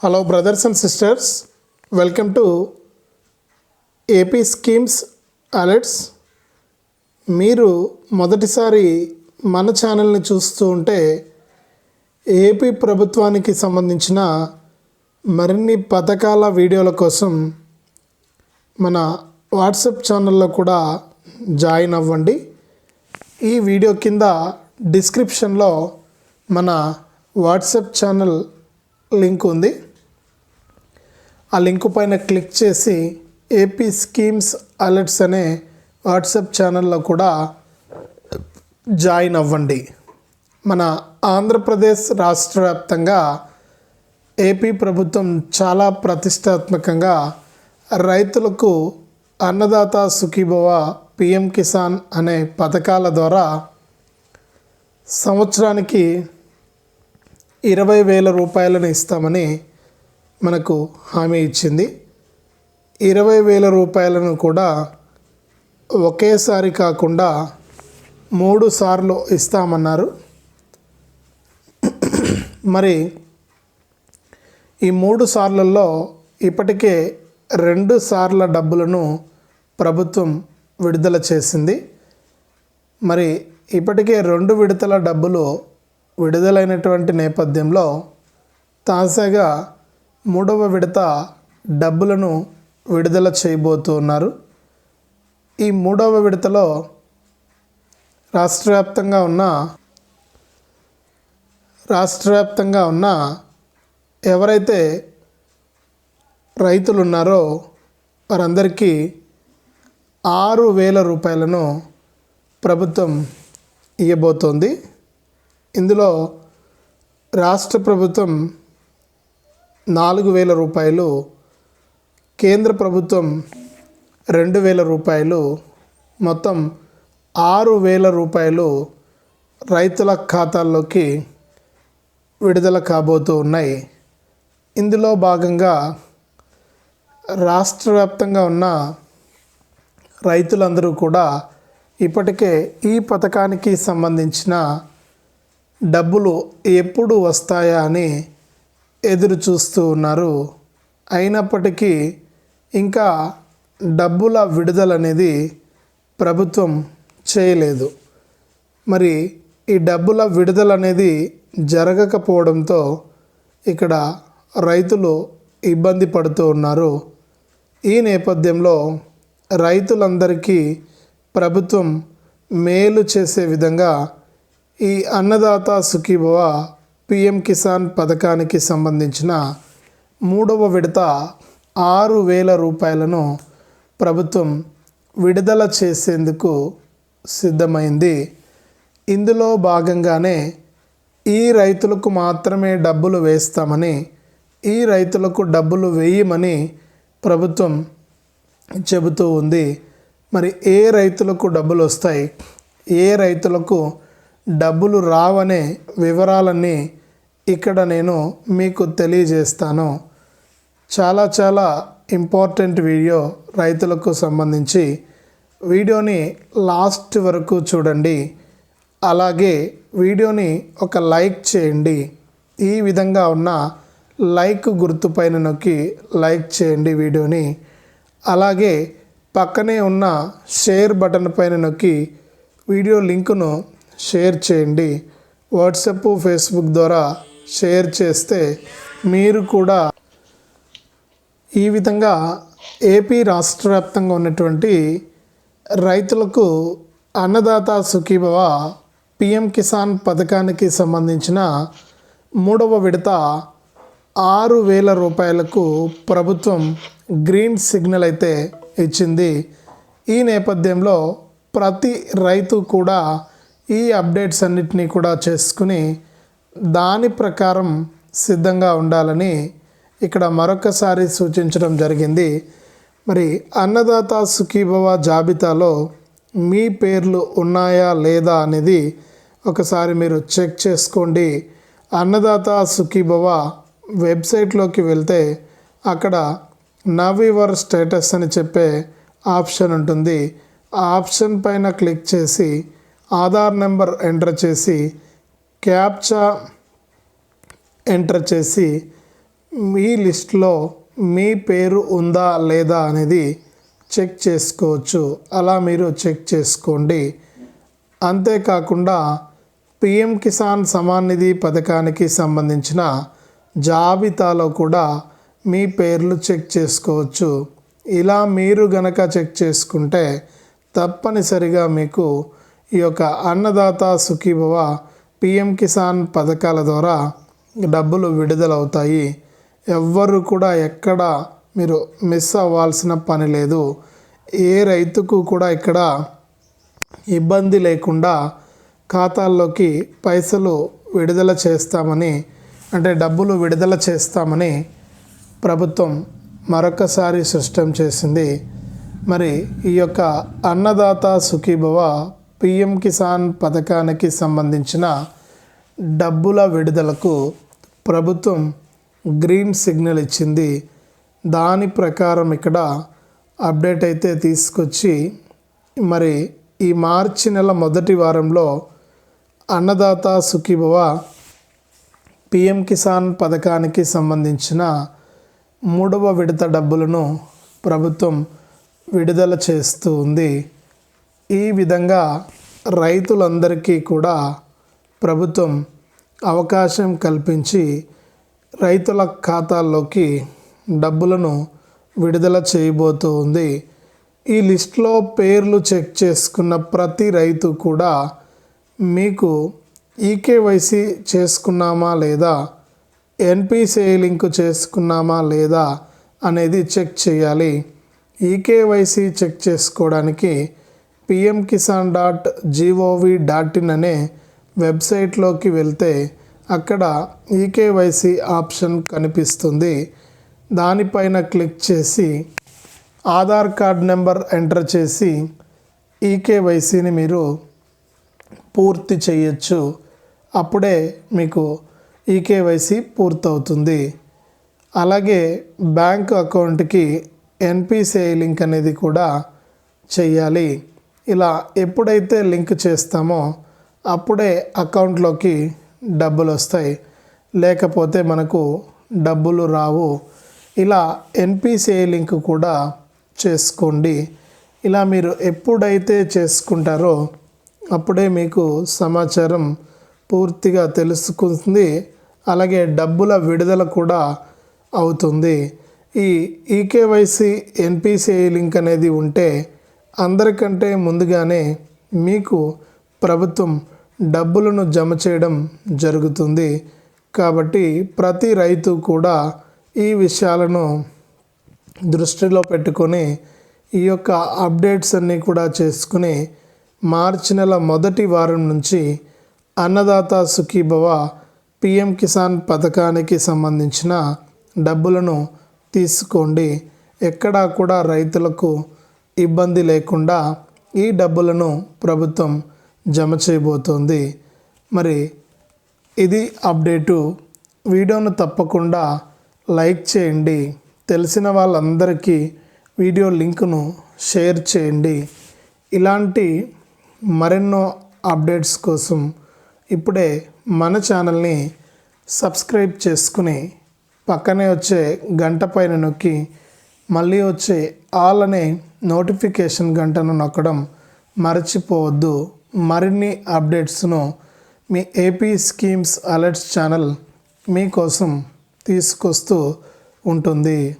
Hello brothers and sisters welcome to AP schemes alerts మీరు మొదటిసారి మన ఛానల్ని చూస్తూ ఉంటే ఏపీ ప్రభుత్వానికి సంబంధించిన మరిన్ని పథకాల వీడియోల కోసం మన వాట్సాప్ ఛానల్లో కూడా జాయిన్ అవ్వండి. ఈ వీడియో కింద డిస్క్రిప్షన్లో మన వాట్సాప్ ఛానల్ లింక్ ఉంది. ఆ లింక్ పైన క్లిక్ చేసి ఏపీ స్కీమ్స్ అలర్ట్స్ అనే వాట్సాప్ ఛానల్లో కూడా జాయిన్ అవ్వండి. మన ఆంధ్రప్రదేశ్ రాష్ట్ర వ్యాప్తంగా ఏపీ ప్రభుత్వం చాలా ప్రతిష్టాత్మకంగా రైతులకు అన్నదాత సుఖీభవ పిఎం కిసాన్ అనే పథకాల ద్వారా సంవత్సరానికి ఇరవై వేల రూపాయలను ఇస్తామని మనకు హామీ ఇచ్చింది. ఇరవై వేల రూపాయలను కూడా ఒకేసారి కాకుండా మూడు సార్లు ఇస్తామన్నారు. మరి ఈ మూడు సార్లలో ఇప్పటికే రెండు సార్ల డబ్బులను ప్రభుత్వం విడుదల చేసింది. మరి ఇప్పటికే రెండు విడతల డబ్బులు విడుదలైనటువంటి నేపథ్యంలో తాజాగా మూడవ విడత డబ్బులను విడుదల చేయబోతున్నారు ఈ మూడవ విడతలో రాష్ట్ర వ్యాప్తంగా ఉన్న రాష్ట్ర వ్యాప్తంగా ఉన్న ఎవరైతే రైతులు ఉన్నారో వారందరికీ ఆరు వేల రూపాయలను ప్రభుత్వం ఇవ్వబోతోంది ఇందులో రాష్ట్ర ప్రభుత్వం నాలుగు వేల రూపాయలు కేంద్ర ప్రభుత్వం రెండు వేల రూపాయలు మొత్తం ఆరు వేల రూపాయలు రైతుల ఖాతాల్లోకి విడుదల కాబోతూ ఉన్నాయి. ఇందులో భాగంగా రాష్ట్ర వ్యాప్తంగా ఉన్న రైతులందరూ కూడా ఇప్పటికే ఈ పథకానికి సంబంధించిన డబ్బులు ఎప్పుడు వస్తాయా అని ఎదురు చూస్తూ ఉన్నారు. అయినప్పటికీ ఇంకా డబ్బుల విడుదల అనేది ప్రభుత్వం చేయలేదు. మరి ఈ డబ్బుల విడుదల అనేది జరగకపోవడంతో ఇక్కడ రైతులు ఇబ్బంది పడుతూ ఉన్నారు. ఈ నేపథ్యంలో రైతులందరికీ ప్రభుత్వం మేలు చేసే విధంగా ఈ అన్నదాత సుఖీభవ పిఎం కిసాన్ పథకానికి సంబంధించిన మూడవ విడత ఆరు వేల రూపాయలను ప్రభుత్వం విడుదల చేసేందుకు సిద్ధమైంది. ఇందులో భాగంగానే ఈ రైతులకు మాత్రమే డబ్బులు వేస్తామని ఈ రైతులకు డబ్బులు వేయమని ప్రభుత్వం చెబుతూ ఉంది. మరి ఏ రైతులకు డబ్బులు వస్తాయి? ఏ రైతులకు డబ్బులు రావనే వివరాలన్నీ ఇక్కడ నేను మీకు తెలియజేస్తాను. చాలా చాలా ఇంపార్టెంట్ వీడియో రైతులకు సంబంధించి. వీడియోని లాస్ట్ వరకు చూడండి. అలాగే వీడియోని ఒక లైక్ చేయండి. ఈ విధంగా ఉన్న లైక్ గుర్తుపైన నొక్కి లైక్ చేయండి వీడియోని. అలాగే పక్కనే ఉన్న షేర్ బటన్ పైన నొక్కి వీడియో లింకును షేర్ చేయండి. వాట్సాప్ ఫేస్బుక్ ద్వారా షేర్ చేస్తే మీరు కూడా ఈ విధంగా ఏపీ రాష్ట్ర వ్యాప్తంగా ఉన్నటువంటి రైతులకు అన్నదాత సుఖీభవ పిఎం కిసాన్ పథకానికి సంబంధించిన మూడవ విడత ఆరు వేల రూపాయలకు ప్రభుత్వం గ్రీన్ సిగ్నల్ అయితే ఇచ్చింది. ఈ నేపథ్యంలో ప్రతి రైతు కూడా ఈ అప్డేట్స్ అన్నిటినీ కూడా చేసుకుని దాని ప్రకారం సిద్ధంగా ఉండాలని ఇక్కడ మరొకసారి సూచించడం జరిగింది. మరి అన్నదాత సుఖీభవ జాబితాలో మీ పేర్లు ఉన్నాయా లేదా అనేది ఒకసారి మీరు చెక్ చేసుకోండి. అన్నదాత సుఖీభవ వెబ్సైట్లోకి వెళ్తే అక్కడ నవ్ యువర్ స్టేటస్ అని చెప్పే ఆప్షన్ ఉంటుంది. ఆ ఆప్షన్ పైన క్లిక్ చేసి ఆధార్ నెంబర్ ఎంటర్ చేసి క్యాప్చా ఎంటర్ చేసి మీ లిస్ట్లో మీ పేరు ఉందా లేదా అనేది చెక్ చేసుకోవచ్చు. అలా మీరు చెక్ చేసుకోండి. అంతేకాకుండా పిఎం కిసాన్ సమాన్ నిధి పథకానికి సంబంధించిన జాబితాలో కూడా మీ పేర్లు చెక్ చేసుకోవచ్చు. ఇలా మీరు గనక చెక్ చేసుకుంటే తప్పనిసరిగా మీకు ఈ యొక్క అన్నదాత సుఖీభవ పిఎం కిసాన్ పథకాల ద్వారా డబ్బులు విడుదలవుతాయి. ఎవ్వరు కూడా ఎక్కడ మీరు మిస్ అవ్వాల్సిన పని లేదు. ఏ రైతుకు కూడా ఇక్కడ ఇబ్బంది లేకుండా ఖాతాల్లోకి పైసలు విడుదల చేస్తామని అంటే డబ్బులు విడుదల చేస్తామని ప్రభుత్వం మరొకసారి స్పష్టం చేసింది. మరి ఈ యొక్క అన్నదాత సుఖీభవ పిఎం కిసాన్ పథకానికి సంబంధించిన డబ్బుల విడుదలకు ప్రభుత్వం గ్రీన్ సిగ్నల్ ఇచ్చింది. దాని ప్రకారం ఇక్కడ అప్డేట్ అయితే తీసుకొచ్చి మరి ఈ మార్చి నెల మొదటి వారంలో అన్నదాత సుఖీభవ పిఎం కిసాన్ పథకానికి సంబంధించిన మూడవ విడత డబ్బులను ప్రభుత్వం విడుదల చేస్తూ ఉంది. ఈ విధంగా రైతులందరికీ కూడా ప్రభుత్వం అవకాశం కల్పించి రైతుల ఖాతాల్లోకి డబ్బులను విడుదల చేయబోతోంది ఈ లిస్ట్లో పేర్లు చెక్ చేసుకున్న ప్రతి రైతు కూడా మీకు ఈకేవైసీ చేసుకున్నామా లేదా ఎన్పిసిఐ లింక్ చేసుకున్నామా లేదా అనేది చెక్ చేయాలి. ఈకేవైసీ చెక్ చేసుకోవడానికి PM Kisan dot GOV dot in అనే వెబ్సైట్లోకి వెళ్తే అక్కడ ఈకేవైసీ ఆప్షన్ కనిపిస్తుంది. దానిపైన క్లిక్ చేసి ఆధార్ కార్డ్ నెంబర్ ఎంటర్ చేసి ఈకేవైసీని మీరు పూర్తి చేయొచ్చు. అప్పుడే మీకు ఈకేవైసీ పూర్తవుతుంది. అలాగే బ్యాంక్ అకౌంట్కి ఎన్పిసిఐ లింక్ అనేది కూడా చేయాలి. ఇలా ఎప్పుడైతే లింక్ చేస్తామో అప్పుడే అకౌంట్లోకి డబ్బులు వస్తాయి. లేకపోతే మనకు డబ్బులు రావు. ఇలా ఎన్పిసిఐ లింక్ కూడా చేసుకోండి. ఇలా మీరు ఎప్పుడైతే చేసుకుంటారో అప్పుడే మీకు సమాచారం పూర్తిగా తెలుసుకుంది అలాగే డబ్బుల విడుదల కూడా అవుతుంది. ఈ ఈకేవైసీ ఎన్పిసిఐ లింక్ అనేది ఉంటే అందరికంటే ముందుగానే మీకు ప్రభుత్వం డబ్బులను జమ చేయడం జరుగుతుంది. కాబట్టి ప్రతి రైతు కూడా ఈ విషయాలను దృష్టిలో పెట్టుకొని ఈ యొక్క అప్డేట్స్ అన్నీ కూడా చేసుకుని మార్చి నెల మొదటి వారం నుంచి అన్నదాత సుఖీభవ పిఎం కిసాన్ పథకానికి సంబంధించిన డబ్బులను తీసుకోండి. ఎక్కడా కూడా రైతులకు ఇబ్బంది లేకుండా ఈ డబ్బులను ప్రభుత్వం జమ చేయబోతోంది. మరి ఇది అప్డేటు. వీడియోను తప్పకుండా లైక్ చేయండి. తెలిసిన వాళ్ళందరికీ వీడియో లింకును షేర్ చేయండి. ఇలాంటి మరెన్నో అప్డేట్స్ కోసం ఇప్పుడే మన ఛానల్ని సబ్స్క్రైబ్ చేసుకుని పక్కనే వచ్చే గంట పైన నొక్కి మళ్ళీ వచ్చే ఆల్ అనే నోటిఫికేషన్ గంటను నొక్కడం మర్చిపోవద్దు. మరిన్ని అప్డేట్స్ను మీ ఏపీ స్కీమ్స్ అలర్ట్స్ ఛానల్ మీకోసం తీసుకొస్తూ ఉంటుంది.